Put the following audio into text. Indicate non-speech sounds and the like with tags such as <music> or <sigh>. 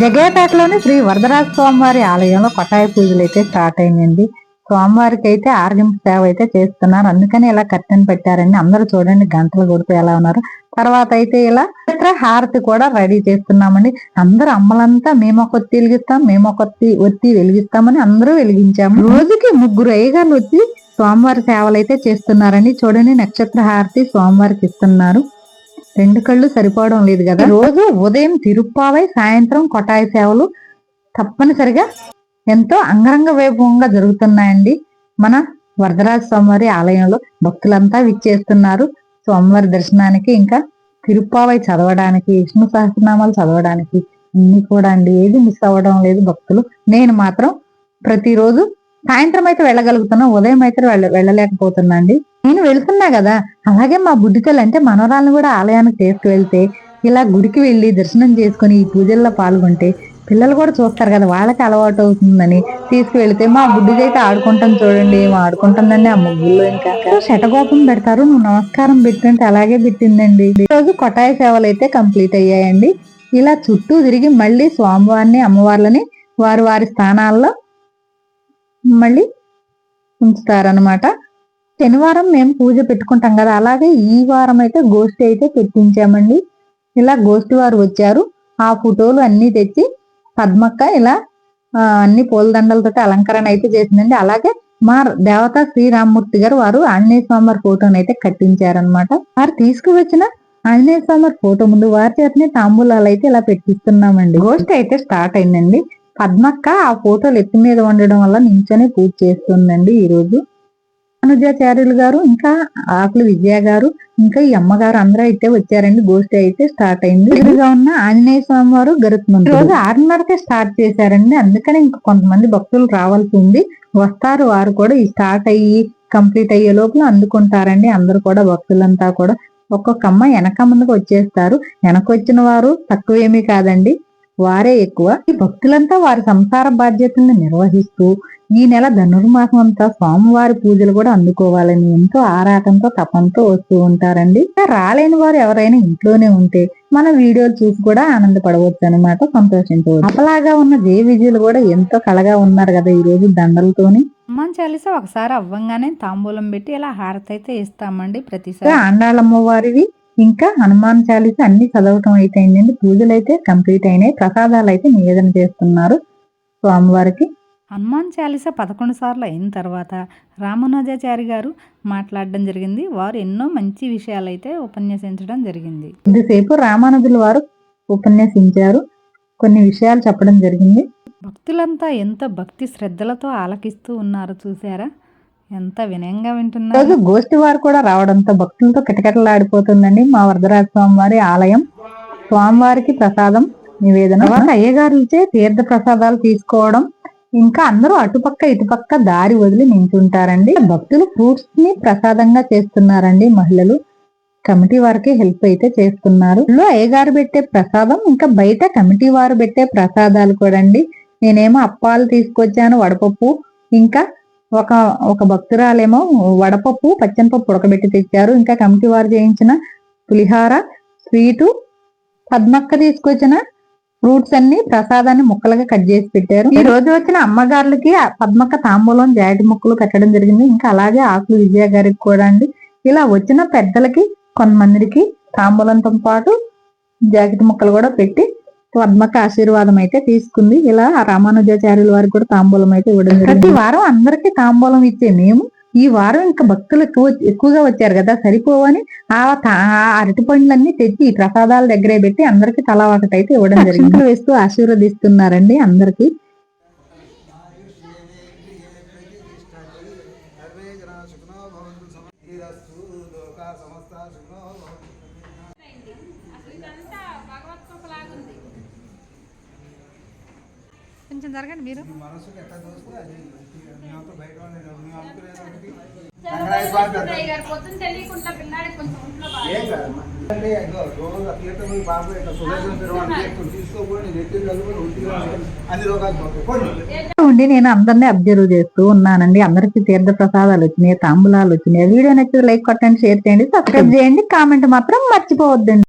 జగేపేటలోని శ్రీ వరదరాజ స్వామివారి ఆలయంలో కొటాయి పూజలు అయితే స్టార్ట్ అయిందండి స్వామివారికి అయితే ఆర్గింపు సేవ అయితే చేస్తున్నారు. అందుకని ఇలా కట్టెన్ పెట్టారండి. అందరూ చూడండి గంటలు కొడుతూ ఎలా ఉన్నారు. తర్వాత అయితే ఇలా ఇతర హారతి కూడా రెడీ చేస్తున్నామండి. అందరూ అమ్మలంతా మేము ఒక ఒత్తి వెలిగిస్తాం మేము ఒక ఒత్తి ఒత్తి వెలిగిస్తామని అందరూ వెలిగించాము. రోజుకి ముగ్గురు అయ్యగారు వచ్చి స్వామివారి సేవలు అయితే చేస్తున్నారండి. చూడండి నక్షత్ర హారతి స్వామివారికి ఇస్తున్నారు. రెండు కళ్ళు సరిపోవడం లేదు కదా? రోజు ఉదయం తిరుప్పావై సాయంత్రం కొటాయి సేవలు తప్పనిసరిగా ఎంతో అంగరంగ వైభవంగా జరుగుతున్నాయండి. మన వరదరాజ స్వామివారి ఆలయంలో భక్తులంతా విచ్చేస్తున్నారు. స్వామివారి దర్శనానికి ఇంకా తిరుప్పావై చదవడానికి విష్ణు సహస్రనామాలు చదవడానికి అన్ని కూడా అండి. ఏది మిస్ అవ్వడం లేదు భక్తులు. నేను మాత్రం ప్రతిరోజు సాయంత్రం అయితే వెళ్ళగలుగుతున్నా ఉదయం అయితే వెళ్ళ వెళ్ళలేకపోతున్నా అండి నేను వెళ్తున్నా కదా. అలాగే మా బుడ్డితలు అంటే మనవరాలను కూడా ఆలయానికి తీసుకువెళ్తే ఇలా గుడికి వెళ్ళి దర్శనం చేసుకుని ఈ పూజల్లో పాల్గొంటే పిల్లలు కూడా చూస్తారు కదా వాళ్ళకి అలవాటు అవుతుందని. తీసుకువెళ్తే మా బుడ్డిదైతే ఆడుకుంటాం చూడండి ఏమో ఆడుకుంటుందండి ఆ ముగ్గుల్లో ఇంకా. శటగోపం పెడతారు నువ్వు నమస్కారం పెట్టింటే అలాగే పెట్టిందండి. రోజు కొటాయి సేవలు అయితే కంప్లీట్ అయ్యాయండి. ఇలా చుట్టూ తిరిగి మళ్ళీ స్వామివారిని అమ్మవార్లని వారు వారి స్థానాల్లో మళ్ళీ ఉంచుతారనమాట శనివారం మేము పూజ పెట్టుకుంటాం కదా అలాగే ఈ వారం అయితే గోష్ఠి అయితే పెట్టించామండి. ఇలా గోష్ఠి వారు వచ్చారు ఆ ఫోటోలు అన్ని తెచ్చి పద్మక్క ఇలా అన్ని పూలదండలతో అలంకరణ అయితే చేసిందండి. అలాగే మా దేవత శ్రీరామ్మూర్తి గారు వారు ఆంజనేయ స్వామి ఫోటోని అయితే కట్టించారనమాట వారు తీసుకువచ్చిన ఆంజనేయ స్వామి ఫోటో ముందు వారి చేతనే తాంబూలాలు అయితే ఇలా పెట్టిస్తున్నామండి. గోష్ఠి అయితే స్టార్ట్ అయిందండి. పద్మక్క ఆ ఫోటోలు ఎత్తి మీద ఉండడం వల్ల నించొని పూజ చేస్తుందండి ఈ రోజు అనుజాచార్యులు గారు ఇంకా ఆకులు విజయ గారు ఇంకా ఈ అమ్మగారు అందరూ అయితే వచ్చారండి. గోష్ఠి అయితే స్టార్ట్ అయింది. ఎదురుగా ఉన్న ఆంజనేయ స్వామి వారు గరుత్మంతుడు రోజు ఆరున్నరకే స్టార్ట్ చేశారండి. అందుకని ఇంకా కొంతమంది భక్తులు రావాల్సి ఉంది. వస్తారు వారు కూడా. ఈ స్టార్ట్ అయ్యి కంప్లీట్ అయ్యే లోపల అందుకుంటారండి. అందరు కూడా భక్తులంతా కూడా. ఒక్కొక్క అమ్మ వెనక ముందుకు వచ్చేస్తారు. వెనక వచ్చిన వారు తక్కువేమీ కాదండి. వారే ఎక్కువ. ఈ భక్తులంతా వారి సంసార బాధ్యతలను నిర్వహిస్తూ ఈ నెల ధనుర్మాసం అంతా స్వామివారి పూజలు కూడా అందుకోవాలని ఎంతో ఆరాటంతో తపంతో వస్తూ ఉంటారండి. రాలేని వారు ఎవరైనా ఇంట్లోనే ఉంటే మన వీడియోలు చూసి కూడా ఆనందపడవచ్చు అనమాట సంతోషించవచ్చు. అపలాగా ఉన్న జయ విజయులు కూడా ఎంతో కళగా ఉన్నారు కదా ఈ రోజు దండలతోని. హనుమాన్ చాలీసా ఒకసారి అవ్వంగానే తాంబూలం పెట్టి ఇలా హారతి అయితే ఇస్తామండి ప్రతిసారి. ఆండాళమ్మ వారివి ఇంకా హనుమాన్ చాలీస అన్ని చదవటం అయితే అయిందండి. పూజలు అయితే కంప్లీట్ అయినాయి. ప్రసాదాలు అయితే నివేదన చేస్తున్నారు స్వామివారికి. హనుమాన్ చాలీసా పదకొండు సార్లు అయిన తర్వాత రామానుజాచారి గారు మాట్లాడడం జరిగింది. వారు ఎన్నో మంచి విషయాలు అయితే ఉపన్యసించడం జరిగింది. ఇంతసేపు రామానుజుల వారు ఉపన్యసించారు. కొన్ని విషయాలు చెప్పడం జరిగింది. భక్తులంతా ఎంతో భక్తి శ్రద్ధలతో ఆలకిస్తూ ఉన్నారు చూసారా ఎంత వినయంగా వింటున్నారు. రోజు గోష్ఠి వారు కూడా రావడంతో భక్తులతో కిటకిటలాడిపోతుందండి మా వరదరాజ స్వామివారి ఆలయం. స్వామివారికి ప్రసాదం నివేదన. తర్వాత అయ్యగారులచే తీర్థ ప్రసాదాలు తీసుకోవడం. ఇంకా అందరూ అటుపక్క ఇటుపక్క దారి వదిలి నించుంటారండి. భక్తులు ఫ్రూట్స్ని ప్రసాదంగా చేస్తున్నారండి మహిళలు. కమిటీ వారికి హెల్ప్ అయితే చేస్తున్నారు. ఇందులో అయ్యగారు పెట్టే ప్రసాదం ఇంకా బయట కమిటీ వారు పెట్టే ప్రసాదాలు కూడా అండి నేనేమో అప్పాలు తీసుకొచ్చాను వడపప్పు. ఇంకా ఒక ఒక భక్తురాలేమో వడపప్పు పచ్చనిపప్పు ఉడకబెట్టి తెచ్చారు. ఇంకా కమిటీ వారు చేయించిన పులిహార స్వీటు పద్మక్క తీసుకొచ్చిన ఫ్రూట్స్ అన్ని ప్రసాదాన్ని ముక్కలుగా కట్ చేసి పెట్టారు. ఈ రోజు వచ్చిన అమ్మగారులకి పద్మక్క తాంబూలం జాటి ముక్కలు పెట్టడం జరిగింది. ఇంకా అలాగే ఆకులు విజయ గారికి కూడా అండి. ఇలా వచ్చిన పెద్దలకి కొంతమందికి తాంబూలంతో పాటు జాకెట్ ముక్కలు కూడా పెట్టి పద్మక్క ఆశీర్వాదం అయితే తీసుకుంది. ఇలా ఆ రామానుజాచార్యుల వారికి కూడా తాంబూలం అయితే ఇవ్వడం జరిగింది. ప్రతి వారం అందరికీ తాంబూలం ఇచ్చే మేము ఈ వారం ఇంకా భక్తులు ఎక్కువ ఎక్కువగా వచ్చారు కదా సరిపోవని ఆ తా- ఆ అరటి పండ్లన్నీ తెచ్చి ప్రసాదాల దగ్గరే పెట్టి అందరికి తలా ఒకటి అయితే ఇవ్వడం <laughs> జరిగింది. వేస్తూ ఆశీర్వదిస్తున్నారండి అందరికి. కొంచెం జరగండి మీరు. ఉండి నేను అందరినీ అబ్జర్వ్ చేస్తూ ఉన్నానండి. అందరికి తీర్థ ప్రసాదాలు వచ్చినాయి తాంబూలాలు వచ్చినాయి. వీడియో నచ్చితే లైక్ కొట్టండి షేర్ చేయండి సబ్స్క్రైబ్ చేయండి. కామెంట్ మాత్రం మర్చిపోవద్దండి.